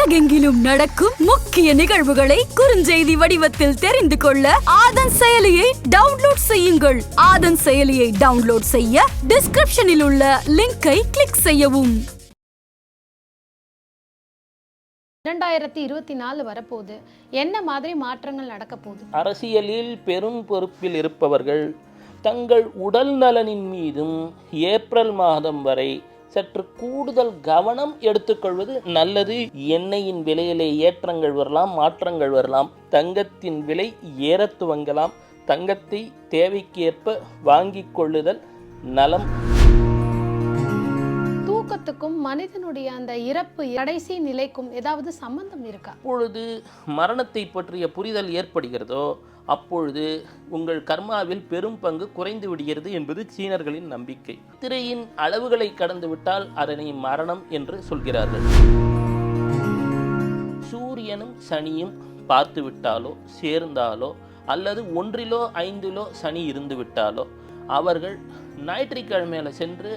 உலகெங்கிலும் நடக்கும் முக்கிய நிகழ்வுகளை குறுஞ்செய்தி வடிவத்தில் தெரிந்து கொள்ள ஆதன் செயலியை டவுன்லோட் செய்யுங்கள். ஆதன் செயலியை டவுன்லோட் செய்ய டிஸ்கிரிப்ஷனில் உள்ள லிங்கை கிளிக் செய்யவும். இரண்டாயிரத்தி இருபத்தி நாலு வரப்போகுது. என்ன மாதிரி மாற்றங்கள் நடக்க போகுது? அரசியலில் பெரும் பொறுப்பில் இருப்பவர்கள் தங்கள் உடல் நலனின் மீதும் ஏப்ரல் மாதம் வரை சற்று கூடுதல் கவனம் எடுத்துக்கொள்வது நல்லது. எண்ணெயின் விலையிலே ஏற்றங்கள் வரலாம் மாற்றங்கள் வரலாம். தங்கத்தின் விலை ஏறத் துவங்கலாம். தங்கத்தை தேவைக்கேற்ப வாங்கிக் கொள்ளுதல் நலம். தூக்கத்துக்கும் மனிதனுடைய அந்த இறப்பு கடைசி நிலைக்கும் ஏதாவது சம்பந்தம் இருக்கா? எப்பொழுது மரணத்தை பற்றிய புரிதல் ஏற்படுகிறதோ அப்பொழுது உங்கள் கர்மாவில் பெரும் பங்கு குறைந்து விடுகிறது என்பது சீனர்களின் நம்பிக்கை. திரையின் அளவுகளை கடந்துவிட்டால் அதனை மரணம் என்று சொல்கிறார்கள். சூரியனும் சனியும் பார்த்துவிட்டாலோ சேர்ந்தாலோ அல்லது ஒன்றிலோ ஐந்திலோ சனி இருந்து விட்டாலோ அவர்கள் ஞாயிற்றுக்கிழமையில சென்று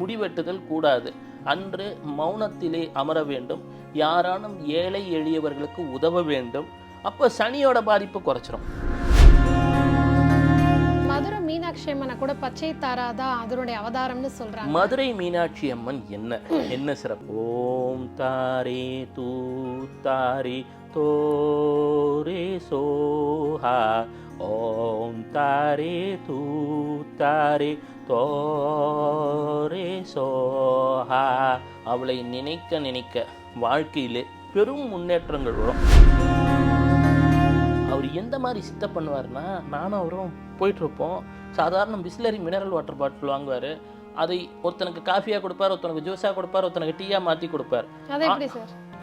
முடிவெட்டுதல் கூடாது. அன்று மௌனத்திலே அமர வேண்டும். யாரானும் ஏழை எளியவர்களுக்கு உதவ வேண்டும். அப்போ சனியோட பாதிப்பு குறைச்சிரும். மதுரை அம்மனை கூட பச்சை தாராதா அதனுடைய அவதாரம்னு சொல்றாங்க. மதுரை மீனாட்சி அம்மன் என்ன? என்ன சிறப்பு? ஓம் தாரே தூ தாரி தோரே சோஹா. ஓம் தாரே தூ தாரே தோரே சோஹா. அவளை நினைக்க நினைக்க வாழ்க்கையிலே பெரும் முன்னேற்றங்கள் வரும். அவர் எந்த மாதிரி சித்த பண்ணுவார்னா நானும் அவரும் போயிட்டுருப்போம். சாதாரண பிஸ்லரி மினரல் வாட்டர் பாட்டில் வாங்குவார். அதை ஒருத்தனுக்கு காஃபியாக கொடுப்பார் ஒருத்தனுக்கு ஜூஸாக கொடுப்பார் ஒருத்தனுக்கு டீயாக மாற்றி கொடுப்பார்.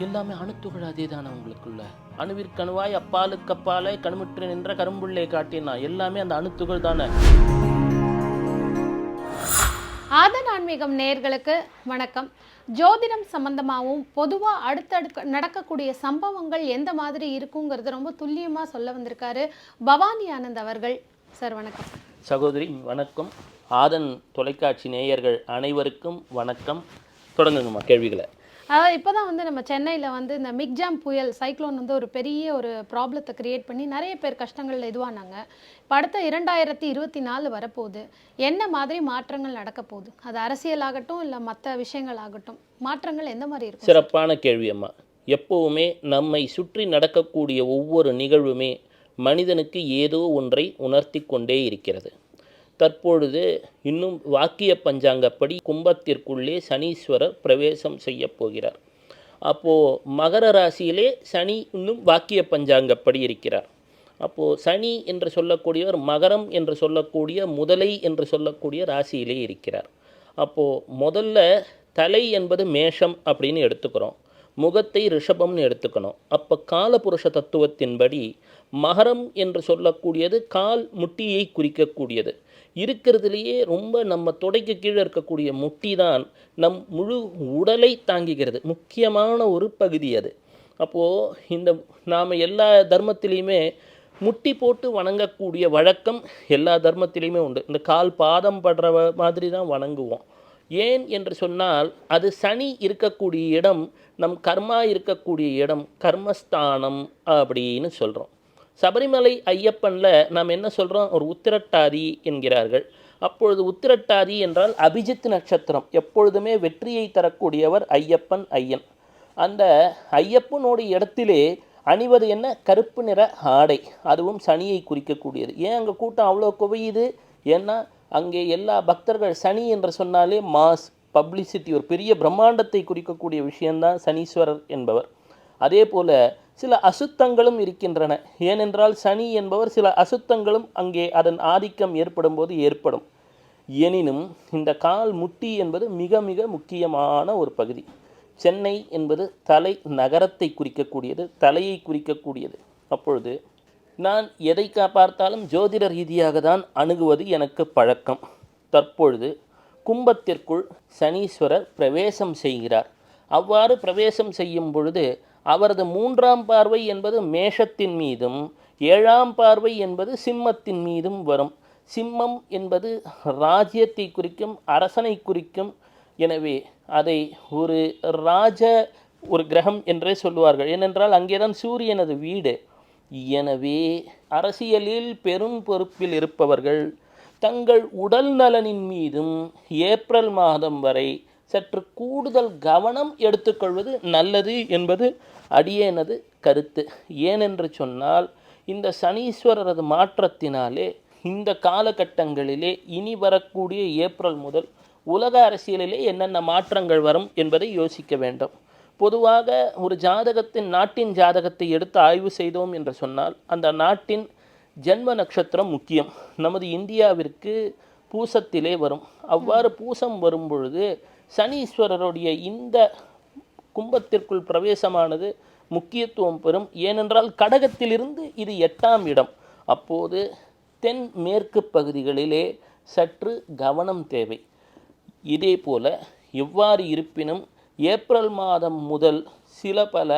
எல்லாமே அணுத்துகள் அதே தானே உங்களுக்குள்ள. அணுவிற்கணுவாய் அப்பாலுக்கு அப்பாலே கணுமுற்று நின்ற கரும்புள்ளே காட்டினா எல்லாமே அந்த அணுத்துகள் தானே. ஆதன் ஆன்மீகம் நேயர்களுக்கு வணக்கம். ஜோதிடம் சம்மந்தமாகவும் பொதுவாக அடுத்தடுக்க நடக்கக்கூடிய சம்பவங்கள் எந்த மாதிரி இருக்குங்கிறது ரொம்ப துல்லியமாக சொல்ல வந்திருக்காரு பவானி ஆனந்த் அவர்கள். சார் வணக்கம். சகோதரி வணக்கம். ஆதன் தொலைக்காட்சி நேயர்கள் அனைவருக்கும் வணக்கம். தொடங்குங்கம்மா கேள்விகளை. அதாவது இப்போ தான் வந்து நம்ம சென்னையில் வந்து இந்த மிக்ஜாம் புயல் சைக்ளோன் வந்து ஒரு பெரிய ஒரு ப்ராப்ளத்தை கிரியேட் பண்ணி நிறைய பேர் கஷ்டங்களில் இதுவானாங்க. இப்போ அடுத்த இரண்டாயிரத்தி இருபத்தி நாலு வரப்போகுது. என்ன மாதிரி மாற்றங்கள் நடக்க போகுது? அது அரசியலாகட்டும் இல்லை மற்ற விஷயங்கள் ஆகட்டும் மாற்றங்கள் எந்த மாதிரி இருக்கும்? சிறப்பான கேள்வி அம்மா. எப்போவுமே நம்மை சுற்றி நடக்கக்கூடிய ஒவ்வொரு நிகழ்வுமே மனிதனுக்கு ஏதோ ஒன்றை உணர்த்தி கொண்டே இருக்கிறது. தற்பொழுது இன்னும் வாக்கிய பஞ்சாங்கப்படி கும்பத்திற்குள்ளே சனீஸ்வரர் பிரவேசம் செய்ய போகிறார். அப்போது மகர ராசியிலே சனி இன்னும் வாக்கிய பஞ்சாங்கப்படி இருக்கிறார். அப்போது சனி என்று சொல்லக்கூடியவர் மகரம் என்று சொல்லக்கூடிய முதலை என்று சொல்லக்கூடிய ராசியிலே இருக்கிறார். அப்போது முதல்ல தலை என்பது மேஷம் அப்படின்னு எடுத்துக்கிறோம். முகத்தை ரிஷபம்னு எடுத்துக்கணும். அப்போ காலபுருஷ தத்துவத்தின்படி மகரம் என்று சொல்லக்கூடியது கால் முட்டியை குறிக்கக்கூடியது. இருக்கிறதுலையே ரொம்ப நம்ம தொடைக்கு கீழே இருக்கக்கூடிய முட்டி தான் நம் முழு உடலை தாங்குகிறது. முக்கியமான ஒரு பகுதி அது. அப்போது இந்த நாம் எல்லா தர்மத்திலையுமே முட்டி போட்டு வணங்கக்கூடிய வழக்கம் எல்லா தர்மத்திலையுமே உண்டு. இந்த கால் பாதம் படுற மாதிரி தான் வணங்குவோம். ஏன் என்று சொன்னால் அது சனி இருக்கக்கூடிய இடம் நம் கர்மா இருக்கக்கூடிய இடம் கர்மஸ்தானம் அப்படின்னு சொல்கிறோம் சபரிமலை ஐயப்பனில் நாம் என்ன சொல்கிறோம் ஒரு உத்திரட்டாதி என்கிறார்கள். அப்பொழுது உத்திரட்டாதி என்றால் அபிஜித் நட்சத்திரம். எப்பொழுதுமே வெற்றியை தரக்கூடியவர் ஐயப்பன் ஐயன். அந்த ஐயப்பனோட இடத்திலே அணிவது என்ன? கருப்பு நிற ஆடை. அதுவும் சனியை குறிக்கக்கூடியது. ஏன் அங்கே கூட்டம் அவ்வளோ குவையுது? ஏன்னா அங்கே எல்லா பக்தர்கள் சனி என்று சொன்னாலே மாஸ் பப்ளிசிட்டி ஒரு பெரிய பிரம்மாண்டத்தை குறிக்கக்கூடிய விஷயம்தான் சனீஸ்வரர் என்பவர். அதே போல் சில அசுத்தங்களும் இருக்கின்றன. ஏனென்றால் சனி என்பவர் சில அசுத்தங்களும் அங்கே அதன் ஆதிக்கம் ஏற்படும் போது ஏற்படும். எனினும் இந்த கால் முட்டி என்பது மிக மிக முக்கியமான ஒரு பகுதி. சென்னை என்பது தலை நகரத்தை குறிக்கக்கூடியது தலையை குறிக்கக்கூடியது. அப்பொழுது நான் எதை கா- பார்த்தாலும் ஜோதிட ரீதியாக தான் அணுகுவது எனக்கு பழக்கம். தற்பொழுது கும்பத்திற்குள் சனீஸ்வரர் பிரவேசம் செய்கிறார். அவ்வாறு பிரவேசம் செய்யும் பொழுது அவரது மூன்றாம் பார்வை என்பது மேஷத்தின் மீதும் ஏழாம் பார்வை என்பது சிம்மத்தின் மீதும் வரும். சிம்மம் என்பது ராஜ்யத்தை குறிக்கும் அரசனை குறிக்கும். எனவே அதை ஒரு ராஜ ஒரு கிரகம் என்றே சொல்லுவார்கள். ஏனென்றால் அங்கேதான் சூரியனது வீடு. எனவே அரசியலில் பெரும் பொறுப்பில் இருப்பவர்கள் தங்கள் உடல் நலனின் மீதும் ஏப்ரல் மாதம் வரை சற்று கூடுதல் கவனம் எடுத்துக்கொள்வது நல்லது என்பது அடியேனது கருத்து. ஏனென்று சொன்னால் இந்த சனீஸ்வரரது மாற்றத்தினாலே இந்த காலகட்டங்களிலே இனி வரக்கூடிய ஏப்ரல் முதல் உலக அரசியலிலே என்னென்ன மாற்றங்கள் வரும் என்பதை யோசிக்க வேண்டும். பொதுவாக ஒரு ஜாதகத்தின் நாட்டின் ஜாதகத்தை எடுத்து ஆய்வு செய்தோம் என்று சொன்னால் அந்த நாட்டின் ஜென்ம நட்சத்திரம் முக்கியம். நமது இந்தியாவிற்கு பூசத்திலே வரும். அவ்வாறு பூசம் வரும் பொழுது சனீஸ்வரருடைய இந்த கும்பத்திற்குள் பிரவேசமானது முக்கியத்துவம் பெறும். ஏனென்றால் கடகத்திலிருந்து இது எட்டாம் இடம். அப்போது தென் மேற்கு பகுதிகளிலே சற்று கவனம் தேவை. இதே போல எவ்வாறு இருப்பினும் ஏப்ரல் மாதம் முதல் சில பல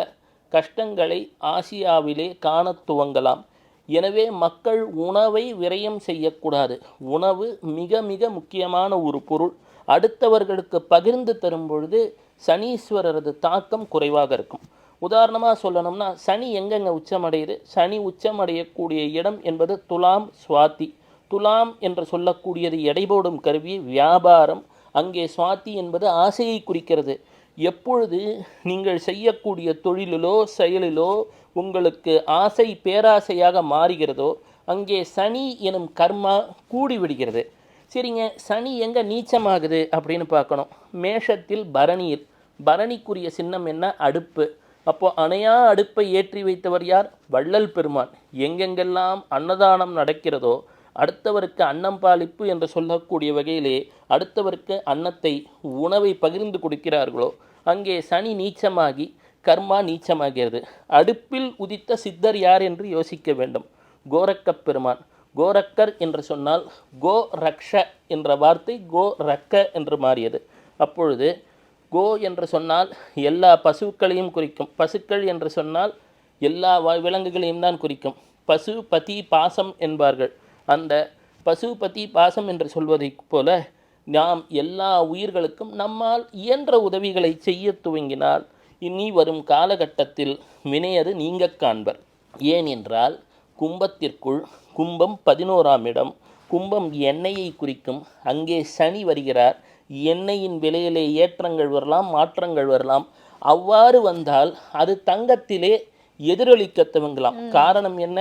கஷ்டங்களை ஆசியாவிலே காணத் துவங்கலாம். எனவே மக்கள் உணவை விரயம் செய்யக்கூடாது. உணவு மிக மிக முக்கியமான ஒரு பொருள். அடுத்தவர்களுக்கு பகிர்ந்து தரும் பொழுது சனீஸ்வரரது தாக்கம் குறைவாக இருக்கும். உதாரணமாக சொல்லணும்னா சனி எங்கெங்கே உச்சமடையுது? சனி உச்சமடையக்கூடிய இடம் என்பது துலாம் சுவாத்தி துலாம் என்று சொல்லக்கூடியது எடைபோடும் கருவி வியாபாரம். அங்கே சுவாதி என்பது ஆசையை குறிக்கிறது. எப்பொழுது நீங்கள் செய்யக்கூடிய தொழிலிலோ செயலிலோ உங்களுக்கு ஆசை பேராசையாக மாறுகிறதோ அங்கே சனி எனும் கர்மா கூடிவிடுகிறது. சரிங்க சனி எங்கே நீச்சமாகுது அப்படின்னு பார்க்கணும். மேஷத்தில் பரணியில் பரணிக்குரிய சின்னம் என்ன? அடுப்பு. அப்போ அணையா அடுப்பை ஏற்றி வைத்தவர் யார்? வள்ளல் பெருமான். எங்கெங்கெல்லாம் அன்னதானம் நடக்கிறதோ அடுத்தவருக்கு அன்னம் பாலிப்பு என்று சொல்லக்கூடிய வகையிலே அடுத்தவருக்கு அன்னத்தை உணவை பகிர்ந்து கொடுக்கிறார்களோ அங்கே சனி நீச்சமாகி கர்மா நீச்சமாகிறது. அடுப்பில் உதித்த சித்தர் யார் என்று யோசிக்க வேண்டும். கோரக்கப் பெருமான். கோரக்கர் என்று சொன்னால் கோ ரக்ஷ என்ற வார்த்தை கோ ரக்க என்று மாறியது. அப்பொழுது கோ என்று சொன்னால் எல்லா பசுக்களையும் குறிக்கும். பசுக்கள் என்று சொன்னால் எல்லா வ- விலங்குகளையும் தான் குறிக்கும். பசு பதி பாசம் என்பார்கள். அந்த பசு பதி பாசம் என்று சொல்வதைப் போல நாம் எல்லா உயிர்களுக்கும் நம்மால் இயன்ற உதவிகளை செய்ய துவங்கினால் இனி வரும் காலகட்டத்தில் வினையது நீங்க காண்பர். ஏனென்றால் கும்பத்திற்குள் கும்பம் பதினோராம் இடம். கும்பம் எண்ணெயை குறிக்கும். அங்கே சனி வருகிறார். எண்ணெயின் விலையிலே ஏற்றங்கள் வரலாம் மாற்றங்கள் வரலாம். அவ்வாறு வந்தால் அது தங்கத்திலே எதிரொலிக்க துவங்கலாம் காரணம் என்ன?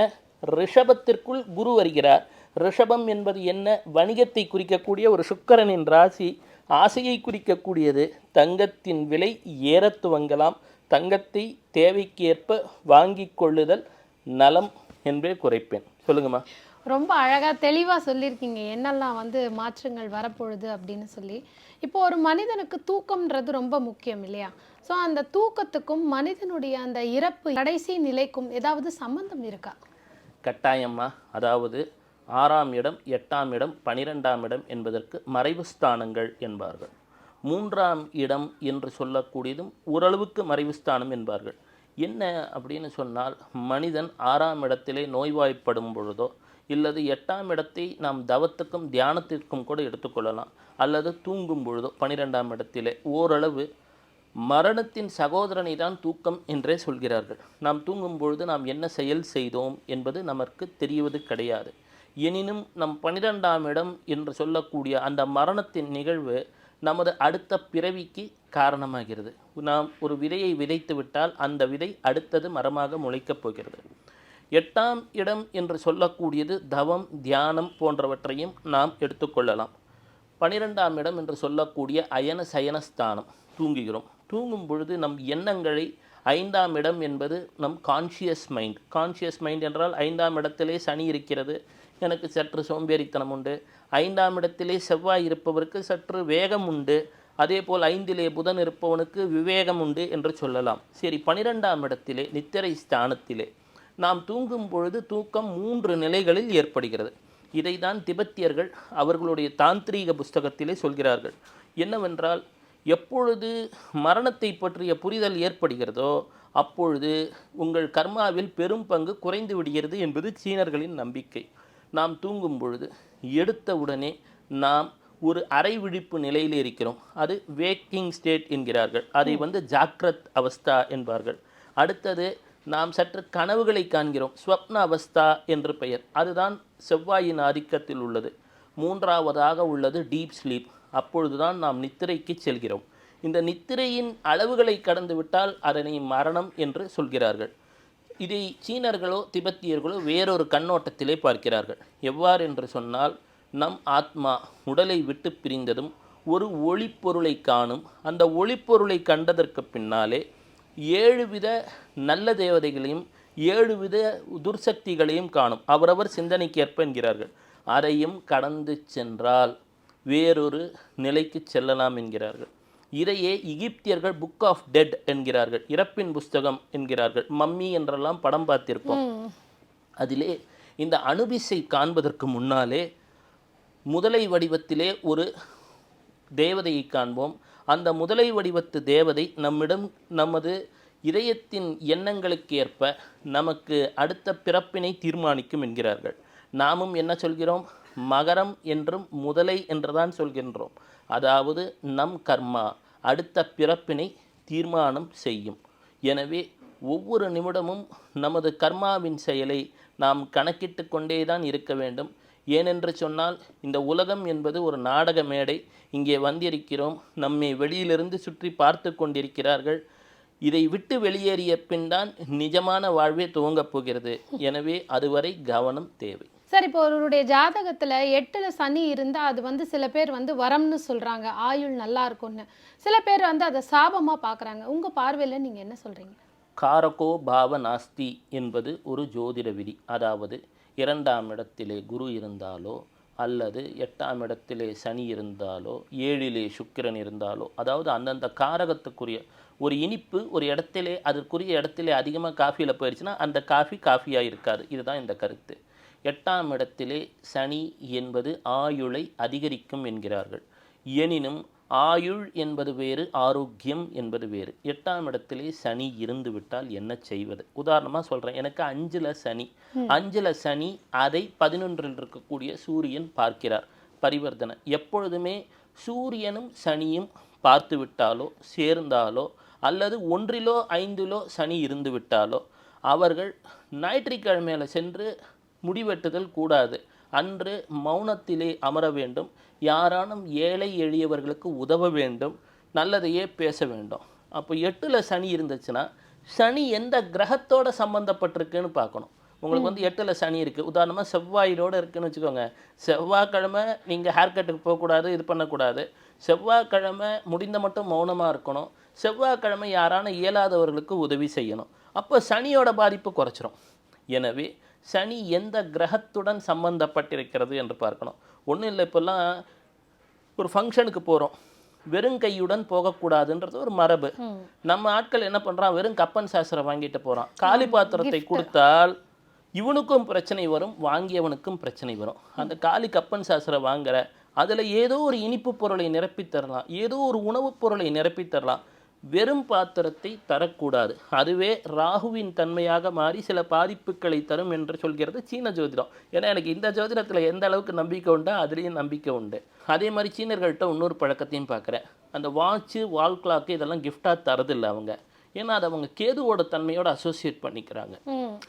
ரிஷபத்திற்குள் குரு வருகிறார். ரிஷபம் என்பது என்ன? வணிகத்தை குறிக்கக்கூடிய ஒரு சுக்கிரனின் ராசி. ஆசையை குறிக்கக்கூடியது. தங்கத்தின் விலை ஏறத் துவங்கலாம் தங்கத்தை தேவைக்கேற்ப வாங்கிக் கொள்ளுதல் நலம். என்றே குறைப்பேன். சொல்லுங்கம்மா. ரொம்ப அழகா தெளிவா சொல்லியிருக்கீங்க. என்னெல்லாம் வந்து மாற்றங்கள் வரப்பொழுது அப்படின்னு சொல்லி. இப்போ ஒரு மனிதனுக்கு தூக்கம்ன்றது ரொம்ப முக்கியம் இல்லையா? ஸோ அந்த தூக்கத்துக்கும் மனிதனுடைய அந்த இறப்பு கடைசி நிலைக்கும் ஏதாவது சம்பந்தம் இருக்கா? கட்டாயம்மா. அதாவது ஆறாம் இடம் எட்டாம் இடம் பனிரெண்டாம் இடம் என்பதற்கு மறைவு ஸ்தானங்கள் என்பார்கள். மூன்றாம் இடம் என்று சொல்லக்கூடியதும் ஓரளவுக்கு மறைவு ஸ்தானம் என்பார்கள். என்ன அப்படின்னு சொன்னால் மனிதன் ஆறாம் இடத்திலே நோய்வாய்ப்படும் பொழுதோ இல்லது எட்டாம் இடத்தை நாம் தவத்துக்கும் தியானத்திற்கும் கூட எடுத்துக்கொள்ளலாம் அல்லது தூங்கும் பொழுதோ பனிரெண்டாம் இடத்திலே. ஓரளவு மரணத்தின் சகோதரனை தான் தூக்கம் என்றே சொல்கிறார்கள். நாம் தூங்கும் பொழுது நாம் என்ன செயல் செய்தோம் என்பது நமக்கு தெரிவது கிடையாது. எனினும் நம் பனிரெண்டாம் இடம் என்று சொல்லக்கூடிய அந்த மரணத்தின் நிகழ்வு நமது அடுத்த பிறவிக்கு காரணமாகிறது. நாம் ஒரு விதையை விதைத்து விட்டால் அந்த விதை அடுத்தது மரமாக முளைக்கப் போகிறது. எட்டாம் இடம் என்று சொல்லக்கூடியது தவம் தியானம் போன்றவற்றையும் நாம் எடுத்துக்கொள்ளலாம் பனிரெண்டாம் இடம் என்று சொல்லக்கூடிய அயன சயனஸ்தானம். தூங்குகிறோம். தூங்கும் பொழுது நம் எண்ணங்களை ஐந்தாம் இடம் என்பது நம் கான்ஷியஸ் மைண்ட் கான்ஷியஸ் மைண்ட் என்றால் ஐந்தாம் இடத்திலே சனி இருக்கிறது. எனக்கு சற்று சோம்பேறித்தனம் உண்டு. ஐந்தாம் இடத்திலே செவ்வாய் இருப்பவருக்கு சற்று வேகம் உண்டு. அதே போல் ஐந்திலே புதன் இருப்பவனுக்கு விவேகம் உண்டு என்று சொல்லலாம். சரி பனிரெண்டாம் இடத்திலே நித்திரை ஸ்தானத்திலே நாம் தூங்கும் பொழுது தூக்கம் மூன்று நிலைகளில் ஏற்படுகிறது. இதைதான் திபெத்தியர்கள் அவர்களுடைய தாந்திரீக புஸ்தகத்திலே சொல்கிறார்கள். என்னவென்றால் எப்பொழுது மரணத்தை பற்றிய புரிதல் ஏற்படுகிறதோ அப்பொழுது உங்கள் கர்மாவில் பெரும் பங்கு குறைந்து விடுகிறது என்பது சீனர்களின் நம்பிக்கை. நாம் தூங்கும் பொழுது எடுத்த உடனே நாம் ஒரு அரை விழிப்பு நிலையில் இருக்கிறோம். அது வேக்கிங் ஸ்டேட் என்கிறார்கள். அதை வந்து ஜாக்ரத் அவஸ்தா என்பார்கள். அடுத்தது நாம் சற்று கனவுகளை காண்கிறோம். ஸ்வப்ன அவஸ்தா என்று பெயர். அதுதான் செவ்வாயின் ஆதிக்கத்தில் உள்ளது. மூன்றாவதாக உள்ளது டீப் ஸ்லீப் அப்பொழுதுதான் நாம் நித்திரைக்கு செல்கிறோம். இந்த நித்திரையின் அளவுகளை கடந்து விட்டால் அதனை மரணம் என்று சொல்கிறார்கள். இதை சீனர்களோ திபெத்தியர்களோ வேறொரு கண்ணோட்டத்திலே பார்க்கிறார்கள். எவ்வாறு என்று சொன்னால் நம் ஆத்மா உடலை விட்டு பிரிந்ததும் ஒரு ஒளிப்பொருளை காணும். அந்த ஒளிப்பொருளை கண்டதற்கு பின்னாலே ஏழு வித நல்ல தேவதைகளையும் ஏழு வித துர்சக்திகளையும் காணும். அவரவர் சிந்தனைக்கு ஏற்ப என்கிறார்கள். அதையும் கடந்து சென்றால் வேறொரு நிலைக்கு செல்லலாம் என்கிறார்கள். இதையே எகிப்தியர்கள் புக் ஆஃப் டெட் என்கிறார்கள். இறப்பின் புஸ்தகம் என்கிறார்கள். மம்மி என்றெல்லாம் படம் பார்த்திருப்போம். அதிலே இந்த அனுபிசை காண்பதற்கு முன்னாலே முதலை வடிவத்திலே ஒரு தேவதையை காண்போம். அந்த முதலை வடிவத்து தேவதை நம்மிடம் நமது இதயத்தின் எண்ணங்களுக்கு ஏற்ப நமக்கு அடுத்த பிறப்பினை தீர்மானிக்கும் என்கிறார்கள். நாமும் என்ன சொல்கிறோம்? மகரம் என்றும் முதலை என்றுதான் சொல்கின்றோம். அதாவது நம் கர்மா அடுத்த பிறப்பினை தீர்மானம் செய்யும். எனவே ஒவ்வொரு நிமிடமும் நமது கர்மாவின் செயலை நாம் கணக்கிட்டு கொண்டே தான் இருக்க வேண்டும். ஏனென்று சொன்னால் இந்த உலகம் என்பது ஒரு நாடக மேடை. இங்கே வந்திருக்கிறோம். நம்மை வெளியிலிருந்து சுற்றி பார்த்து கொண்டிருக்கிறார்கள். இதை விட்டு வெளியேறிய பின் தான் நிஜமான வாழ்வே துவங்கப் போகிறது. எனவே அதுவரை கவனம் தேவை. சார் இப்போ ஒருவருடைய ஜாதகத்தில் எட்டில் சனி இருந்தால் அது வந்து சில பேர் வந்து வரம்னு சொல்கிறாங்க ஆயுள் நல்லா இருக்கும்னு. சில பேர் வந்து அதை சாபமாக பார்க்குறாங்க உங்கள் பார்வையில் நீங்கள் என்ன சொல்கிறீங்க காரகோ பாவ நாஸ்தி என்பது ஒரு ஜோதிட விதி. அதாவது இரண்டாம் இடத்திலே குரு இருந்தாலோ அல்லது எட்டாம் இடத்திலே சனி இருந்தாலோ ஏழிலே சுக்கிரன் இருந்தாலோ அதாவது அந்தந்த காரகத்துக்குரிய ஒரு இனிப்பு ஒரு இடத்திலே அதற்குரிய இடத்திலே அதிகமாக காஃபியில் போயிடுச்சுன்னா அந்த காஃபி காஃபியாக இருக்காது இதுதான் இந்த கருத்து. எட்டாம் இடத்திலே சனி என்பது ஆயுளை அதிகரிக்கும் என்கிறார்கள். எனினும் ஆயுள் என்பது வேறு ஆரோக்கியம் என்பது வேறு. எட்டாம் இடத்திலே சனி இருந்து விட்டால் என்ன செய்வது? உதாரணமாக சொல்கிறேன் எனக்கு அஞ்சுல சனி. அஞ்சுல சனி அதை பதினொன்றில் இருக்கக்கூடிய சூரியன் பார்க்கிறார். பரிவர்த்தனை. எப்பொழுதுமே சூரியனும் சனியும் பார்த்து விட்டாலோ சேர்ந்தாலோ அல்லது ஒன்றிலோ ஐந்திலோ சனி இருந்து விட்டாலோ அவர்கள் ஞாயிற்றுக்கிழமையில சென்று முடிவெட்டுதல் கூடாது. அன்று மௌனத்திலே அமர வேண்டும். யாரானும் ஏழை எளியவர்களுக்கு உதவ வேண்டும். நல்லதையே பேச வேண்டும். அப்போ எட்டில் சனி இருந்துச்சுன்னா சனி எந்த கிரகத்தோட சம்மந்தப்பட்டிருக்குன்னு பார்க்கணும். உங்களுக்கு வந்து எட்டில் சனி இருக்குது உதாரணமாக செவ்வாயோட இருக்குன்னு வச்சுக்கோங்க. செவ்வாய்க்கிழமை நீங்கள் ஹேர் கட்டுக்கு போகக்கூடாது இது பண்ணக்கூடாது. செவ்வாய்க்கிழமை முடிந்த மட்டும் மௌனமாக இருக்கணும். செவ்வாய்க்கிழமை யாரான இயலாதவர்களுக்கு உதவி செய்யணும். அப்போ சனியோட பாதிப்பு குறைச்சிரும். எனவே சனி எந்த கிரகத்துடன் சம்பந்தப்பட்டிருக்கிறது என்று பார்க்கணும். ஒன்றும் இல்லை இப்போல்லாம் ஒரு ஃபங்க்ஷனுக்கு போகிறோம் வெறும் கையுடன் போகக்கூடாதுன்றது ஒரு மரபு. நம்ம ஆட்கள் என்ன பண்ணுறான் வெறும் கப்பன் சாஸ்திரம் வாங்கிட்டு போகிறான் காலி பாத்திரத்தை கொடுத்தால் இவனுக்கும் பிரச்சனை வரும் வாங்கியவனுக்கும் பிரச்சனை வரும். அந்த காலி கப்பன் சாஸ்திரம் வாங்குற அதில் ஏதோ ஒரு இனிப்பு பொருளை நிரப்பித் தரலாம். ஏதோ ஒரு உணவுப் பொருளை நிரப்பித் தரலாம். வெறும் பாத்திரத்தை தரக்கூடாது. அதுவே ராகுவின் தன்மையாக மாறி சில பாதிப்புகளை தரும் என்று சொல்கிறது சீன ஜோதிடம். ஏன்னா எனக்கு இந்த ஜோதிடத்தில் எந்த அளவுக்கு நம்பிக்கை உண்டோ அதுலேயும் நம்பிக்கை உண்டு. அதே மாதிரி சீனர்கள்ட்ட இன்னொரு பழக்கத்தையும் பார்க்குறேன். அந்த வாட்ச்சு வால் கிளாக்கு இதெல்லாம் கிஃப்டாக தரதில்லை அவங்க. ஏன்னா அதை அவங்க கேதுவோட தன்மையோட அசோசியேட் பண்ணிக்கிறாங்க.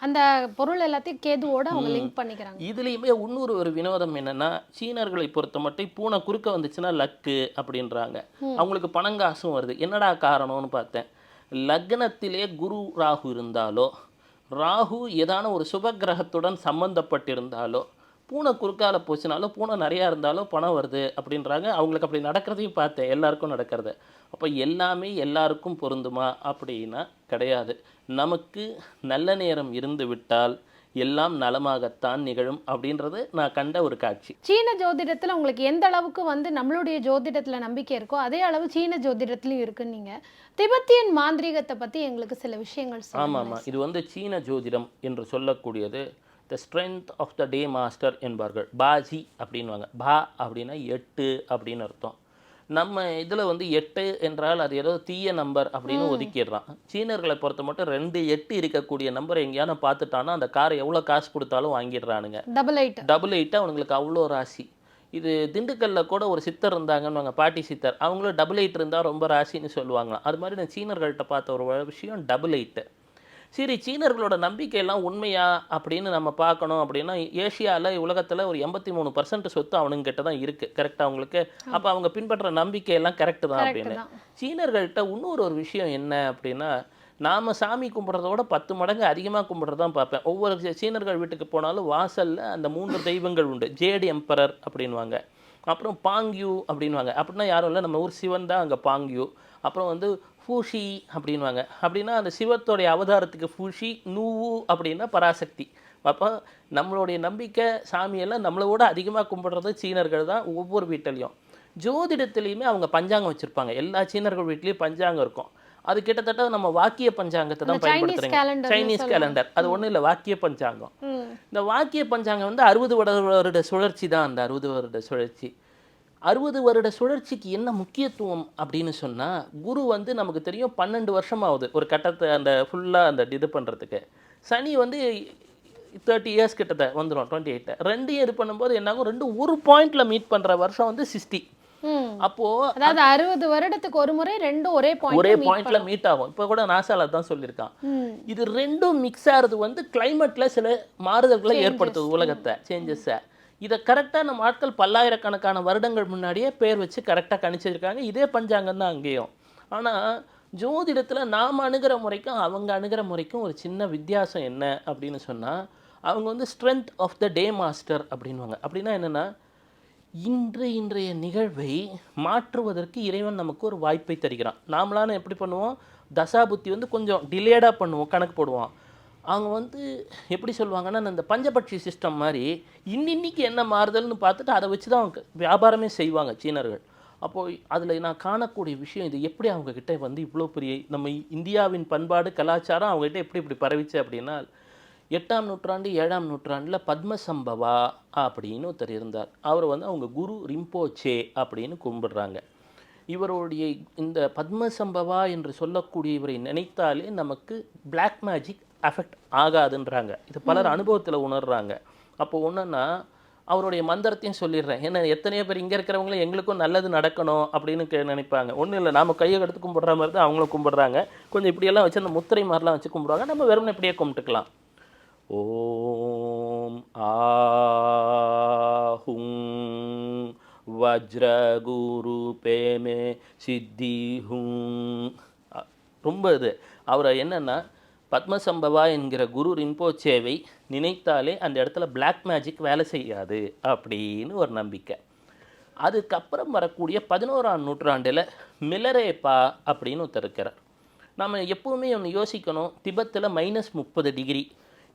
அந்த பொருள் எல்லாத்தையும் கேதுவோட அவங்க லிங்க் பண்ணிக்கிறாங்க. இதுலேயுமே இன்னொரு ஒரு வினோதம் என்னன்னா சீனர்களை பொறுத்த மட்டும் பூனை குறுக்க வந்துச்சுன்னா லக்கு அப்படின்றாங்க. அவங்களுக்கு பணங்காசும் வருது. என்னடா காரணம்னு பார்த்தேன். லக்னத்திலே குரு ராகு இருந்தாலோ ராகு ஏதான ஒரு சுப கிரகத்துடன் சம்பந்தப்பட்டிருந்தாலோ பூனை குறுக்கால போச்சுனாலோ பூனை நிறையா இருந்தாலோ பணம் வருது அப்படின்றாங்க. அவங்களுக்கு அப்படி நடக்கிறதையும் பார்த்தேன். எல்லாருக்கும் நடக்கிறது. அப்போ எல்லாமே எல்லாருக்கும் பொருந்துமா? அப்படின்னா கிடையாது. நமக்கு நல்ல நேரம் இருந்து விட்டால் எல்லாம் நலமாகத்தான் நிகழும் அப்படின்றது நான் கண்ட ஒரு காட்சி. சீன ஜோதிடத்துல உங்களுக்கு எந்த அளவுக்கு வந்து நம்மளுடைய ஜோதிடத்துல நம்பிக்கை இருக்கோ அதே அளவு சீன ஜோதிடத்துலயும் இருக்குன்னு நீங்க திபெத்தியன் மாந்திரீகத்தை பத்தி எங்களுக்கு சில விஷயங்கள் ஆமாம். ஆமாம் இது வந்து சீன ஜோதிடம் என்று சொல்லக்கூடியது. The strength of the day master என்பார்கள். பாஜி அப்படின்வாங்க பா அப்படின்னா எட்டு அப்படின்னு அர்த்தம். நம்ம இதில் வந்து எட்டு என்றால் அது ஏதோ தீய நம்பர் அப்படின்னு ஒதுக்கிடுறான். சீனர்களை பொறுத்த மட்டும் ரெண்டு எட்டு இருக்கக்கூடிய நம்பர் எங்கேயான பார்த்துட்டானா அந்த காரை எவ்வளோ காசு கொடுத்தாலும் வாங்கிடுறானுங்க. டபுள் எயிட் டபுள் எயிட்டு அவனுங்களுக்கு அவ்வளோ ராசி. இது திண்டுக்கல்ல கூட ஒரு சித்தர் இருந்தாங்கன்னு பாட்டி சித்தர். அவங்களும் டபுள் எயிட் இருந்தால் ரொம்ப ராசின்னு சொல்லுவாங்களாம். அது மாதிரி நான் சீனர்கள்ட்ட பார்த்த ஒரு விஷயம் டபுள் எயிட்டு சரி சீனர்களோட நம்பிக்கையெல்லாம் உண்மையா அப்படின்னு நம்ம பார்க்கணும் அப்படின்னா ஏஷியாவில் உலகத்தில் ஒரு எண்பத்தி மூணு பர்சன்ட் சொத்து அவனுங்கிட்ட தான் இருக்குது கரெக்டாக அவங்களுக்கு அப்போ அவங்க பின்பற்ற நம்பிக்கையெல்லாம் கரெக்டு தான் அப்படின்னு. சீனர்கள்ட்ட இன்னொரு ஒரு விஷயம் என்ன அப்படின்னா நாம் சாமி கும்பிட்றத விட பத்து மடங்கு அதிகமாக கும்பிட்றது தான் பார்ப்பேன். ஒவ்வொரு சீனர்கள் வீட்டுக்கு போனாலும் வாசலில் அந்த மூன்று தெய்வங்கள் உண்டு. ஜேடி எம்பரர் அப்படின்வாங்க அப்புறம் பாங்யூ அப்படின்வாங்க அப்படின்னா யாரும் இல்லை நம்ம ஊர் சிவன் தான் அங்கே பாங்யூ அப்புறம் வந்து ஃபூஷி அப்படின்வாங்க அப்படின்னா அந்த சிவத்தோடைய அவதாரத்துக்கு ஃபூஷி நூவு அப்படின்னா பராசக்தி. அப்போ நம்மளுடைய நம்பிக்கை சாமியெல்லாம் நம்மளோட அதிகமாக கும்பிடுறது சீனர்கள் தான் ஒவ்வொரு வீட்டிலையும். ஜோதிடத்துலேயுமே அவங்க பஞ்சாங்கம் வச்சுருப்பாங்க. எல்லா சீனர்கள் வீட்லேயும் பஞ்சாங்கம் இருக்கும். அது கிட்டத்தட்ட நம்ம வாக்கிய பஞ்சாங்கத்தை தான் பயன்படுத்துறீங்க. சைனீஸ். கேலண்டர் அது ஒன்றும் இல்லை வாக்கிய பஞ்சாங்கம். இந்த வாக்கிய பஞ்சாங்கம் வந்து அறுபது வருட சுழற்சி தான் அந்த அறுபது வருட சுழற்சி. அறுபது வருட சுழற்சிக்கு என்ன முக்கியத்துவம் அப்படின்னு சொன்னால் குரு வந்து நமக்கு தெரியும் பன்னெண்டு வருஷம் ஆகுது ஒரு கட்டத்தை அந்த ஃபுல்லாக அந்த இது பண்ணுறதுக்கு சனி வந்து தேர்ட்டி இயர்ஸ் கிட்டத்த வந்துடும் டுவெண்ட்டி எயிட் ரெண்டையும் இது பண்ணும்போது என்னாகும்? ரெண்டு ஒரு பாயிண்ட்ல மீட் பண்ணுற வருஷம் வந்து சிக்ஸ்டி ம். அப்போது அதாவது அறுபது வருடத்துக்கு ஒரு முறை ரெண்டும் ஒரே ஒரே பாயிண்ட் பாயிண்ட்ல மீட் ஆகும். இப்போ கூட நாசால தான் சொல்லியிருக்கான். இது ரெண்டும் மிக்ஸ் ஆகிறது வந்து கிளைமேட்ல சில மாறுதல்களை ஏற்படுத்துது உலகத்தை சேஞ்சஸை இதை கரெக்டாக நம்ம ஆட்கள் பல்லாயிரக்கணக்கான வருடங்கள் முன்னாடியே பேர் வச்சு கரெக்டாக கணிச்சிருக்காங்க. இதே பஞ்சாங்கம் தான் அங்கேயும். ஆனால் ஜோதிடத்தில் நாம் அணுகிற முறைக்கும் அவங்க அணுகிற முறைக்கும் ஒரு சின்ன வித்தியாசம் என்ன அப்படின்னு சொன்னால் அவங்க வந்து strength of the day master அப்படின்வாங்க அப்படின்னா என்னென்னா இன்று இன்றைய நிகழ்வை மாற்றுவதற்கு இறைவன் நமக்கு ஒரு வாய்ப்பை தருகிறான். நாமளான எப்படி பண்ணுவோம்? தசாபுத்தி வந்து கொஞ்சம் டிலேடாக பண்ணுவோம் கணக்கு போடுவோம். அவங்க வந்து எப்படி சொல்லுவாங்கன்னா இந்த பஞ்சபட்சி சிஸ்டம் மாதிரி இன்னின்னைக்கு என்ன மாறுதல்னு பார்த்துட்டு அதை வச்சு தான் அவங்க வியாபாரமே செய்வாங்க சீனர்கள். அப்போது அதில் நான் காணக்கூடிய விஷயம் இது எப்படி அவங்கக்கிட்ட வந்து இவ்வளோ பெரிய நம்ம இந்தியாவின் பண்பாடு கலாச்சாரம் அவங்ககிட்ட எப்படி இப்படி பரவிச்சு அப்படின்னா எட்டாம் நூற்றாண்டு ஏழாம் நூற்றாண்டில் பத்மசம்பவா அப்படின்னு ஒருத்தர் இருந்தார். அவர் வந்து அவங்க குரு ரிம்போச்சே அப்படின்னு கும்பிடுறாங்க. இவருடைய இந்த பத்மசம்பவா என்று சொல்லக்கூடிய இவரை நினைத்தாலே நமக்கு பிளாக் மேஜிக் அஃபெக்ட் ஆகாதுன்றாங்க. இது பலர் அனுபவத்தில் உணர்றாங்க. அப்போ ஒன்றுன்னா அவருடைய மந்திரத்தையும் சொல்லிடுறேன். ஏன்னா எத்தனையோ பேர் இங்கே இருக்கிறவங்களும் எங்களுக்கும் நல்லது நடக்கணும் அப்படின்னு கே நினைப்பாங்க. ஒன்றும் இல்லை நாம கையை எடுத்து கும்பிட்ற மாதிரி தான் அவங்களும் கும்பிடுறாங்க. கொஞ்சம் இப்படியெல்லாம் வச்சு அந்த முத்திரை மாதிரிலாம் வச்சு கும்பிடுவாங்க. நம்ம வெறும் இப்படியே கும்பிட்டுக்கலாம். ஓம் ஆஹும் வஜ்ரகுரு பேமே சித்தி ஹும் ரொம்ப இது. அவரை என்னன்னா பத்மசம்பவா என்கிற குரு ரிம்போச்சேவை நினைத்தாலே அந்த இடத்துல பிளாக் மேஜிக் வேலை செய்யாது அப்படின்னு ஒரு நம்பிக்கை. அதுக்கப்புறம் வரக்கூடிய பதினோராம் நூற்றாண்டில் மிலரேப்பா அப்படின்னு ஒருத்தர் இருக்கிறார். நம்ம எப்போவுமே ஒன்று யோசிக்கணும் திபத்தில் மைனஸ் முப்பது டிகிரி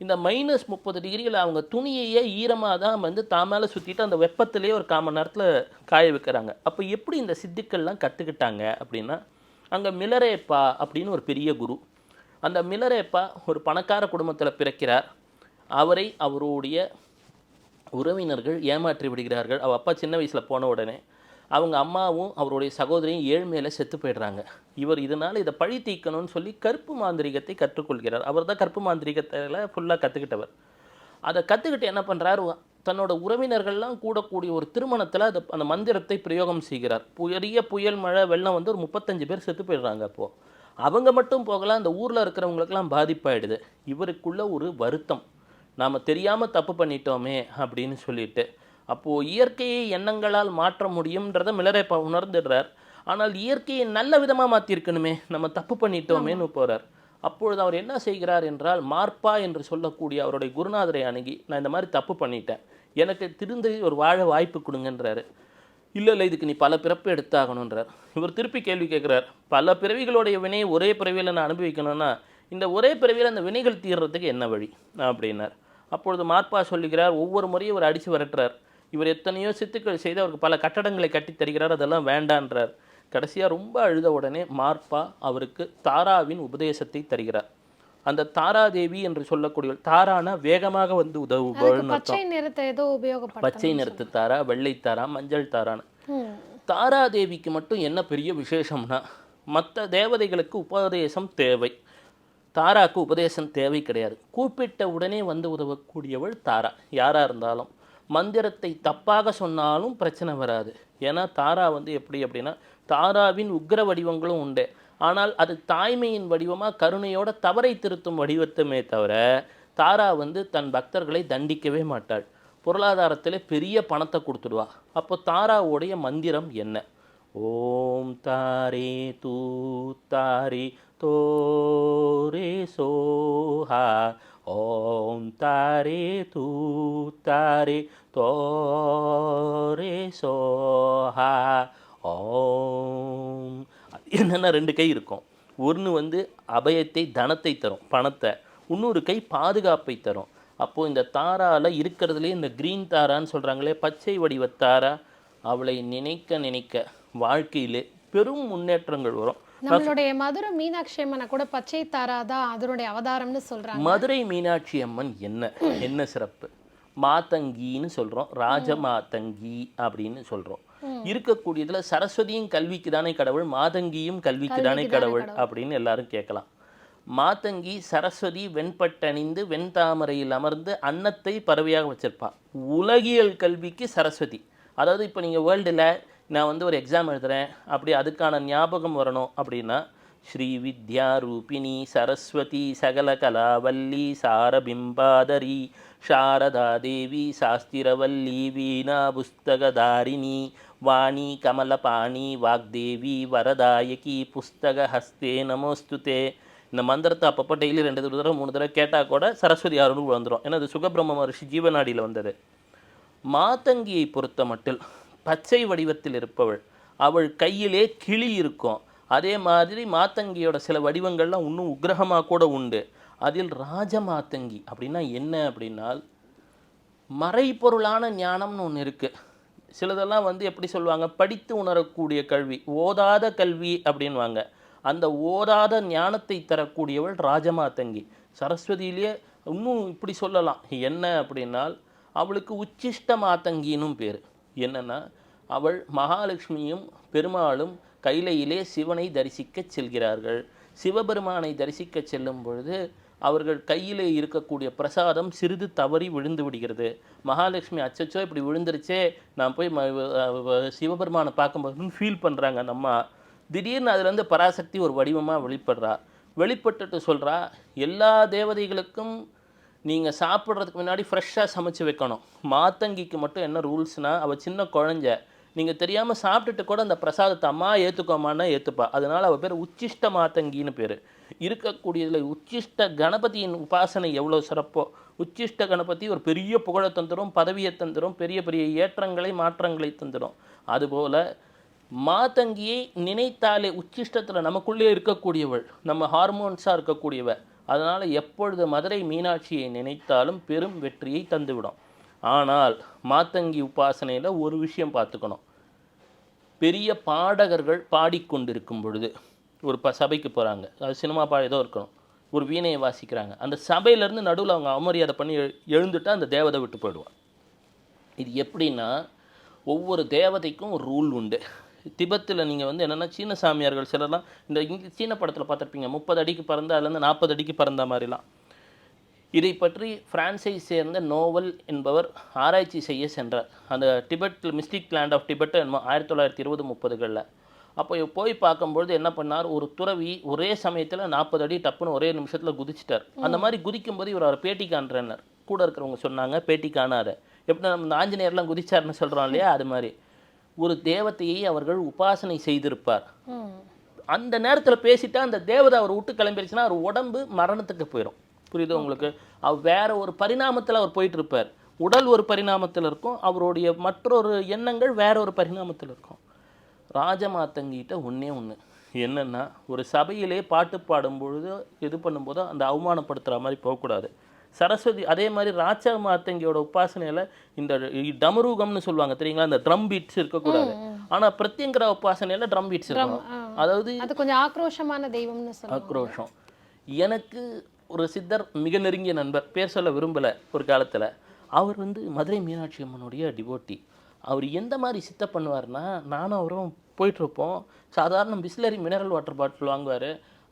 இந்த மைனஸ் முப்பது டிகிரியில் அவங்க துணியையே ஈரமாக தான் வந்து தாமேல சுற்றிட்டு அந்த வெப்பத்திலேயே ஒரு காமன் நேரத்தில் காய வைக்கிறாங்க. அப்போ எப்படி இந்த சித்துக்கள்லாம் கற்றுக்கிட்டாங்க அப்படின்னா அங்கே மிலரேப்பா அப்படின்னு ஒரு பெரிய குரு. அந்த மிலரேப்பா ஒரு பணக்கார குடும்பத்தில் பிறக்கிறார். அவரை அவருடைய உறவினர்கள் ஏமாற்றி விடுகிறார்கள். அவள் அப்பா சின்ன வயசில் போன உடனே அவங்க அம்மாவும் அவருடைய சகோதரியும் ஏழ்மையில் செத்து போயிடுறாங்க. இவர் இதனால் இதை பழி தீக்கணும்னு சொல்லி கருப்பு மாந்திரிகத்தை கற்றுக்கொள்கிறார். அவர் தான் கருப்பு மாந்திரிகத்தில் ஃபுல்லாக கற்றுக்கிட்டவர் அதை கற்றுக்கிட்டு என்ன பண்ணுறாரு தன்னோட உறவினர்கள்லாம் கூடக்கூடிய ஒரு திருமணத்தில் அது அந்த மந்திரத்தை பிரயோகம் செய்கிறார். பெரிய புயல் மழை வெள்ளம் வந்து ஒரு முப்பத்தஞ்சு பேர் செத்து போயிடுறாங்க அப்போது அவங்க மட்டும் போகலாம் அந்த ஊரில் இருக்கிறவங்களுக்கெல்லாம் பாதிப்பாயிடுது. இவருக்குள்ள ஒரு வருத்தம். நாம் தெரியாமல் தப்பு பண்ணிட்டோமே அப்படின்னு சொல்லிட்டு. அப்போது இயற்கையை எண்ணங்களால் மாற்ற முடியும்ன்றதை மிளரேப்பா உணர்ந்துடுறார். ஆனால் இயற்கையை நல்ல விதமாக மாற்றிருக்கணுமே நம்ம தப்பு பண்ணிட்டோமேன்னு போகிறார் அப்பொழுது அவர் என்ன செய்கிறார் என்றால் மார்ப்பா என்று சொல்லக்கூடிய அவருடைய குருநாதரை அணுகி நான் இந்த மாதிரி தப்பு பண்ணிட்டேன். எனக்கு திருந்தி ஒரு வாழ வாய்ப்பு கொடுங்கன்றாரு. இல்லை இல்லை இதுக்கு நீ பல பிறப்பு எடுத்தாகணுன்றார் இவர் திருப்பி கேள்வி கேட்குறார் பல பிறவிகளுடைய வினையை ஒரே பிறவியில் நான் அனுபவிக்கணும்னா இந்த ஒரே பிறவியில் அந்த வினைகள் தீர்றதுக்கு என்ன வழி? அப்படின்னார். அப்பொழுது மார்ப்பா சொல்லுகிறார் ஒவ்வொரு முறையும் இவர் அடித்து விரட்டுறார். இவர் எத்தனையோ சித்துக்கள் செய்து அவருக்கு பல கட்டடங்களை கட்டி தருகிறார். அதெல்லாம் வேண்டான்றார். கடைசியாக ரொம்ப அழுத உடனே மார்ப்பா அவருக்கு தாராவின் உபதேசத்தை தருகிறார். அந்த தாராதேவி என்று சொல்லக்கூடிய தாரானா வேகமாக வந்து அதுக்கு உதவுபவள்னு பச்சை நிறத்தை ஏதோ உபயோகப்படுத்த பச்சை நிறத்து தாரா வெள்ளை தாரா மஞ்சள் தாரான்னு. தாராதேவிக்கு மட்டும் என்ன பெரிய விசேஷம்னா மற்ற தேவதைகளுக்கு உபதேசம் தேவை. தாராக்கு உபதேசம் தேவை கிடையாது. கூப்பிட்ட உடனே வந்து உதவக்கூடியவள் தாரா. யாராக இருந்தாலும். மந்திரத்தை தப்பாக சொன்னாலும் பிரச்சனை வராது. ஏன்னா தாரா வந்து எப்படி அப்படின்னா தாராவின் உக்ர வடிவங்களும் உண்டு. ஆனால் அது தாய்மையின் வடிவமாக கருணையோட தவறை திருத்தும் வடிவத்துமே தவிர தாரா வந்து தன் பக்தர்களை தண்டிக்கவே மாட்டாள். பொருளாதாரத்தில் பெரிய பணத்தை கொடுத்துடுவா. அப்போ தாராவுடைய மந்திரம் என்ன? ஓம் தாரே தூ தாரே தோரே சோஹா. ஓம் தாரே தூ தாரே தோரே சோஹா. ஓம் என்னென்னா ரெண்டு கை இருக்கும். ஒன்று வந்து அபயத்தை தனத்தை தரும் பணத்தை. இன்னொரு கை பாதுகாப்பை தரும். அப்போது இந்த தாரால இருக்கிறதுலே இந்த க்ரீன் தாரான்னு சொல்கிறாங்களே பச்சை வடிவ தாரா அவளை நினைக்க நினைக்க வாழ்க்கையிலே பெரும் முன்னேற்றங்கள் வரும். நம்மளுடைய மதுரை மீனாட்சி அம்மனை கூட பச்சை தாராதா அதனுடைய அவதாரம்னு சொல்றாங்க. மதுரை மீனாட்சி அம்மன் என்ன? என்ன சிறப்பு? மாதங்கின்னு சொல்கிறோம் ராஜ மாதங்கி அப்படின்னு சொல்கிறோம் இருக்கக்கூடியதுல சரஸ்வதியும் கல்விக்கு தானே கடவுள் மாதங்கியும் கல்விக்கு தானே கடவுள் அப்படின்னு எல்லாரும் கேட்கலாம். மாதங்கி சரஸ்வதி வெண்பட்டணிந்து வெண்தாமரையில் அமர்ந்து அன்னத்தை பறவையாக வச்சிருப்பா. உலகியல் கல்விக்கு சரஸ்வதி. அதாவது இப்போ நீங்கள் வேர்ல்டில் நான் வந்து ஒரு எக்ஸாம் எழுதுறேன் அப்படி அதுக்கான ஞாபகம் வரணும் அப்படின்னா ஸ்ரீ வித்யா ரூபிணி சரஸ்வதி சகல கலாவல்லி சாரபிம்பாதரி சாரதா தேவி சாஸ்திரவல்லி வீணா புஸ்தகதாரிணி வாணி கமலபாணி வாக்தேவி வரதாயகி புஸ்தக ஹஸ்தே நமோஸ்துதே இந்த மந்திரத்தை அப்பப்போ டெய்லி ரெண்டு தடவை மூணு தடவை கேட்டால் கூட சரஸ்வதி அருள் வந்துடும் ஏன்னா அது சுகபிரம்ம மகர்ஷி ஜீவநாடியில் வந்தது. மாத்தங்கியை பொறுத்த மட்டில் பச்சை வடிவத்தில் இருப்பவள். அவள் கையிலே கிளி இருக்கும். அதே மாதிரி மாத்தங்கியோட சில வடிவங்கள்லாம் இன்னும் உக்கிரகமாக கூட உண்டு. அதில் ராஜ மாத்தங்கி அப்படின்னா என்ன அப்படின்னால் மறைபொருளான ஞானம்னு ஒன்று இருக்குது சிலதெல்லாம் வந்து எப்படி சொல்லுவாங்க? படித்து உணரக்கூடிய கல்வி. ஓதாத கல்வி அப்படின்வாங்க அந்த ஓதாத ஞானத்தை தரக்கூடியவள் ராஜமாதங்கி சரஸ்வதியிலேயே இன்னும் இப்படி சொல்லலாம். என்ன அப்படின்னால் அவளுக்கு உச்சிஷ்ட மாதங்கினும் பேர். என்னென்னா அவள் மகாலட்சுமியும் பெருமாளும் கைலையிலே சிவனை தரிசிக்கச் செல்கிறார்கள். சிவபெருமானை தரிசிக்கச் செல்லும் பொழுது அவர்கள் கையிலே இருக்கக்கூடிய பிரசாதம் சிறிது தவறி விழுந்து விடுகிறது. மகாலட்சுமி அச்சச்சோ இப்படி விழுந்துருச்சே. நான் போய் சிவபெருமானை பார்க்கும்போதுன்னு ஃபீல் பண்ணுறாங்க அந்த அம்மா. திடீர்னு அதுலேருந்து பராசக்தி ஒரு வடிவமாக வெளிப்படுறா. வெளிப்பட்டுட்டு சொல்கிறா எல்லா தேவதைகளுக்கும் நீங்கள் சாப்பிட்றதுக்கு முன்னாடி ஃப்ரெஷ்ஷாக சமைச்சு வைக்கணும். மாத்தங்கிக்கு மட்டும் என்ன ரூல்ஸ்னால் அவள் சின்ன குழந்தை. நீங்கள் தெரியாமல் சாப்பிட்டுட்டு கூட அந்த பிரசாதத்தை அம்மா ஏற்றுக்கோமான்னா ஏற்றுப்பா அதனால் அவள் பேர் உச்சிஷ்ட மாத்தங்கின்னு பேர். இருக்கக்கூடியதில் உச்சிஷ்ட கணபதியின் உபாசனை எவ்வளோ சிறப்போ உச்சிஷ்ட கணபதி ஒரு பெரிய புகழை தந்துடும் பதவியை தந்துடும் பெரிய பெரிய ஏற்றங்களை மாற்றங்களை தந்துடும் அதுபோல் மாத்தங்கியை நினைத்தாலே உச்சிஷ்டத்தில் நமக்குள்ளே இருக்கக்கூடியவள் நம்ம ஹார்மோன்ஸாக இருக்கக்கூடியவள் அதனால் எப்பொழுது மதுரை மீனாட்சியை நினைத்தாலும் பெரும் வெற்றியை தந்துவிடும். ஆனால் மாத்தங்கி உபாசனையில் ஒரு விஷயம் பார்த்துக்கணும். பெரிய பாடகர்கள் பாடிக்கொண்டிருக்கும் பொழுது ஒரு ப சபைக்கு போகிறாங்க அது சினிமா பாட ஏதோ இருக்கணும். ஒரு வீணையை வாசிக்கிறாங்க. அந்த சபையிலேருந்து நடுவில் அவங்க அவமரியாதை பண்ணி எழு- அந்த தேவதை விட்டு போயிடுவான் இது எப்படின்னா ஒவ்வொரு தேவதைக்கும் ஒரு ரூல் உண்டு. திபெத்தில் நீங்கள் வந்து என்னென்னா சீன சாமியார்கள் சிலர்லாம் இந்த சீன படத்தில் பார்த்துருப்பீங்க. முப்பது அடிக்கு பறந்து அதுலேருந்து நாற்பது அடிக்கு பறந்த மாதிரிலாம். இதை பற்றி பிரான்ஸை சேர்ந்த நோவல் என்பவர் ஆராய்ச்சி செய்ய சென்றார். அந்த Tibet mystic land of Tibet என்னமோ ஆயிரத்தி தொள்ளாயிரத்தி இருபது முப்பதுகளில். அப்போ போய் பார்க்கும்பொழுது என்ன பண்ணார்? ஒரு துறவி ஒரே சமயத்தில் நாற்பது அடி டப்புன்னு ஒரே நிமிஷத்தில் குதிச்சிட்டார். அந்த மாதிரி குதிக்கும்போது இவர் அவர் பேட்டி காண்றேன்னார் கூட இருக்கிறவங்க சொன்னாங்க பேட்டி காணாத எப்படி நம்ம ஆஞ்சநேயர்லாம் குதிச்சார்னு சொல்கிறோம் இல்லையா? அது மாதிரி. ஒரு தேவதையை அவர்கள் உபாசனை செய்திருப்பார். அந்த நேரத்தில் பேசிட்டா அந்த தேவதை அவர் விட்டு கிளம்பிருச்சுன்னா அவர் உடம்பு மரணத்துக்கு போயிடும் புரியுது உங்களுக்கு? அவர் வேற ஒரு பரிணாமத்தில் அவர் போயிட்டு இருப்பார் உடல் ஒரு பரிணாமத்தில் இருக்கும். அவருடைய மற்றொரு எண்ணங்கள் வேற ஒரு பரிணாமத்தில் இருக்கும். ராஜமாத்தங்கிட்ட ஒன்றே ஒன்று என்னன்னா ஒரு சபையிலே பாட்டு பாடும் பொழுது இது பண்ணும்போது அந்த அவமானப்படுத்துகிற மாதிரி போகக்கூடாது. சரஸ்வதி அதே மாதிரி ராஜா மாத்தங்கியோட உபாசனையில் இந்த டமரூகம்னு சொல்லுவாங்க தெரியுங்களா? இந்த ட்ரம் பீட்ஸ் இருக்கக்கூடாது. ஆனால் பிரத்யங்கர உபாசனையில் ட்ரம் பீட்ஸ் இருக்கணும். அதாவது அது கொஞ்சம் ஆக்ரோஷமான தெய்வம்னு ஆக்ரோஷம். எனக்கு ஒரு சித்தர் மிக நெருங்கிய நண்பர் பேர் சொல்ல விரும்பலை ஒரு காலத்தில். அவர் வந்து மதுரை மீனாட்சி அம்மனுடைய டிவோட்டி அவர் எந்த மாதிரி சித்த பண்ணுவார்னா நானும் அவரும் போயிட்டுருப்போம். சாதாரண பிஸ்லரி மினரல் வாட்டர் பாட்டில் வாங்குவார்.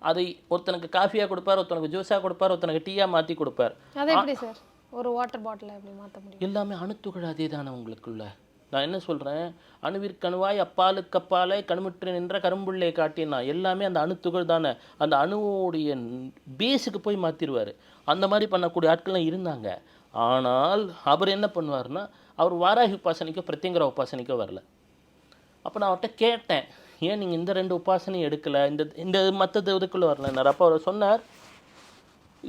அதை ஒருத்தனுக்கு காஃபியாக கொடுப்பார் ஒருத்தனுக்கு ஜூஸாக கொடுப்பார் ஒருத்தனுக்கு டீயாக மாற்றி கொடுப்பார். அது எப்படி சார்? ஒரு வாட்டர் பாட்டிலை எப்படி மாற்ற முடியும்? எல்லாமே அணுத்துகள் அதே தானே உங்களுக்குள்ள? நான் என்ன சொல்கிறேன் அணுவிற்கணுவாய் அப்பாலுக்கு அப்பாலே கணுமுற்று நின்ற கரும்புள்ளையை காட்டினா எல்லாமே அந்த அணுத்துகள் தானே. அந்த அணுவோடைய பேஸுக்கு போய் மாற்றிடுவார் அந்த மாதிரி பண்ணக்கூடிய ஆட்கள்லாம் இருந்தாங்க. ஆனால் அவர் என்ன பண்ணுவார்னா அவர் வாராகி உபாசனைக்கோ பிரத்யங்கர உபாசனைக்கோ வரல. அப்போ நான் அவர்கிட்ட கேட்டேன் ஏன் நீங்கள் இந்த ரெண்டு உபாசனையும் எடுக்கலை? இந்த இந்த மற்ற இதுக்குள்ளே வரலன்னார் அப்போ அவர் சொன்னார்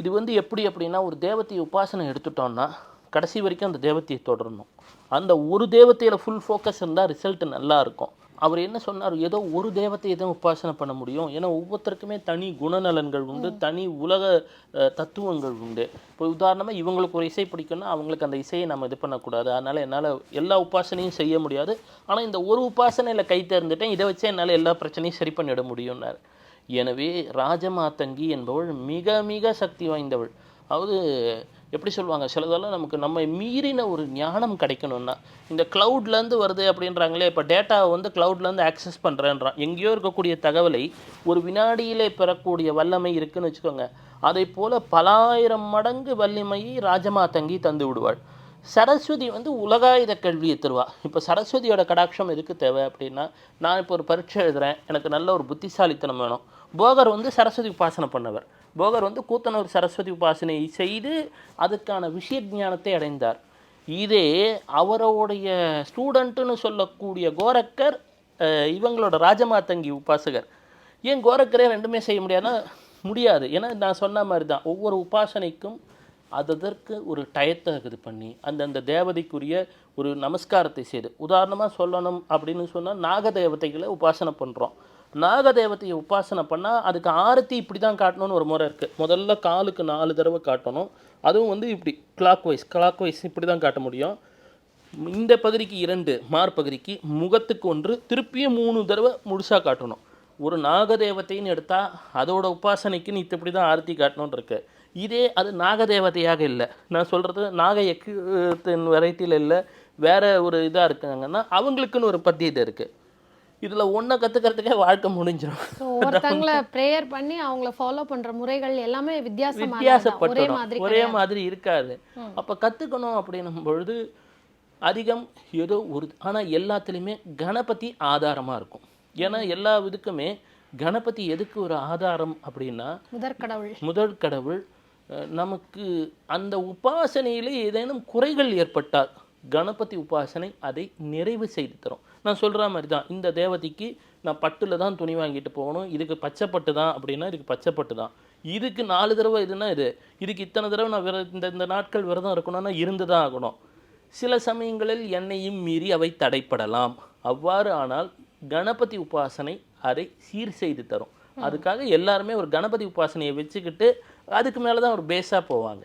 இது வந்து எப்படி அப்படின்னா ஒரு தேவத்தையை உபாசனை எடுத்துட்டோம்னா கடைசி வரைக்கும் அந்த தேவத்தையை தொடரணும். அந்த ஒரு தேவத்தையில் ஃபுல் ஃபோக்கஸ் இருந்தால் ரிசல்ட் நல்லா இருக்கும். அவர் என்ன சொன்னார்? ஏதோ ஒரு தேவத்தையை தான் உபாசனை பண்ண முடியும். ஏன்னா ஒவ்வொருத்தருக்குமே தனி குணநலன்கள் உண்டு தனி உலக தத்துவங்கள் உண்டு. இப்போ உதாரணமாக இவங்களுக்கு ஒரு இசை பிடிக்கும்னா அவங்களுக்கு அந்த இசையை நம்ம இது பண்ணக்கூடாது. அதனால் என்னால் எல்லா உபாசனையும் செய்ய முடியாது. ஆனால் இந்த ஒரு உபாசனையில் கை தேர்ந்துட்டேன். இதை வச்சே என்னால் எல்லா பிரச்சனையும் சரி பண்ணிட முடியும்னார். எனவே ராஜமாதங்கி என்பவள் மிக மிக சக்தி வாய்ந்தவள். அதாவது எப்படி சொல்லுவாங்க? சிலதெல்லாம் நமக்கு நம்ம மீறின ஒரு ஞானம் கிடைக்கணும்னா இந்த க்ளவுட்லேருந்து வருது அப்படின்றாங்களே இப்போ டேட்டாவை வந்து க்ளவுட்லேருந்து ஆக்சஸ் பண்ணுறேன்றான் எங்கேயோ இருக்கக்கூடிய தகவலை ஒரு வினாடியிலே பெறக்கூடிய வல்லமை இருக்குதுன்னு வச்சுக்கோங்க. அதை போல் பலாயிரம் மடங்கு வல்லமையை ராஜமா தங்கி தந்து விடுவாள். சரஸ்வதி வந்து உலகாயுத கல்வியை தருவா இப்போ சரஸ்வதியோட கடாட்சம் எதுக்கு தேவை அப்படின்னா நான் இப்போ ஒரு பரீட்சை எழுதுகிறேன் எனக்கு நல்ல ஒரு புத்திசாலித்தனம் வேணும். போகர் வந்து சரஸ்வதி உபாசனை பண்ணவர். போகர் வந்து கூத்தனூர் சரஸ்வதி உபாசனையை செய்து அதுக்கான விஷய ஞானத்தை அடைந்தார். இதே அவருடைய ஸ்டூடெண்ட்டுன்னு சொல்லக்கூடிய கோரக்கர் இவங்களோட ராஜமாதங்கி உபாசகர். ஏன் கோரக்கரே ரெண்டுமே செய்ய முடியாதுன்னா முடியாது. ஏன்னா நான் சொன்ன மாதிரி தான் ஒவ்வொரு உபாசனைக்கும் அதற்கு ஒரு டயத்தை இது பண்ணி அந்தந்த தேவதைக்குரிய ஒரு நமஸ்காரத்தை செய்து. உதாரணமாக சொல்லணும் அப்படின்னு சொன்னால் நாக தேவதைகளை உபாசனை பண்ணுறோம் நாகதேவத்தையை உபாசனை பண்ணால் அதுக்கு ஆரத்தி இப்படி தான் காட்டணும்னு ஒரு முறை இருக்குது முதல்ல காலுக்கு நாலு தடவை காட்டணும். அதுவும் வந்து இப்படி கிளாக் வைஸ் கிளாக் வைஸ் இப்படி தான் காட்ட முடியும். இந்த பகுதிக்கு இரண்டு மார்பகுதிக்கு முகத்துக்கு ஒன்று திருப்பியும் மூணு தடவை முழுசாக காட்டணும். ஒரு நாகதேவத்தைன்னு எடுத்தால் அதோட உபாசனைக்கு நீ இப்படி தான் ஆரத்தி காட்டணும்னு இருக்கு. இதே அது நாகதேவதையாக இல்லை. நான் சொல்கிறது நாக எக்கின் வெரைட்டியில் இல்லை. வேறு ஒரு இதாக இருக்காங்கன்னா அவங்களுக்குன்னு ஒரு பத்தியதை இருக்குது இதில் ஒன்றை கற்றுக்கிறதுக்கே வாழ்க்கை முடிஞ்சிடும் ஸோ ஒருத்தங்கள ப்ரேயர் பண்ணி அவங்கள ஃபாலோ பண்ற முறைகள் எல்லாமே வித்தியாசமா மாதிரி ஒரே. மாதிரி இருக்காது. அப்போ கற்றுக்கணும் அப்படின்னும் பொழுது அதிகம் ஏதோ ஒரு ஆனால் எல்லாத்துலேயுமே கணபதி ஆதாரமாக இருக்கும். ஏன்னா எல்லா இதுக்குமே கணபதி எதுக்கு ஒரு ஆதாரம் அப்படின்னா முதற்கடவுள் முதல் கடவுள் அஹ், நமக்கு அந்த உபாசனையிலே ஏதேனும் குறைகள் ஏற்பட்டால் கணபதி உபாசனை அதை நிறைவு செய்து தரும். நான் சொல்கிற மாதிரி தான். இந்த தேவதைக்கு நான் பட்டில் தான் துணி வாங்கிட்டு போகணும். இதுக்கு பச்சைப்பட்டு தான் அப்படின்னா இதுக்கு பச்சைப்பட்டு தான். இதுக்கு நாலு தடவை இதுன்னா இது? இதுக்கு இத்தனை தடவை நான் விர இந்த இந்த நாட்கள் விரதம் இருக்கணும்னா இருந்து தான் ஆகணும். சில சமயங்களில் என்னையும் மீறி அவை தடைப்படலாம். அவ்வாறு ஆனால் கணபதி உபாசனை அதை சீர் செய்து தரும். அதுக்காக எல்லாருமே ஒரு கணபதி உபாசனையை வச்சுக்கிட்டு அதுக்கு மேலே தான் ஒரு பேஸாக போவாங்க.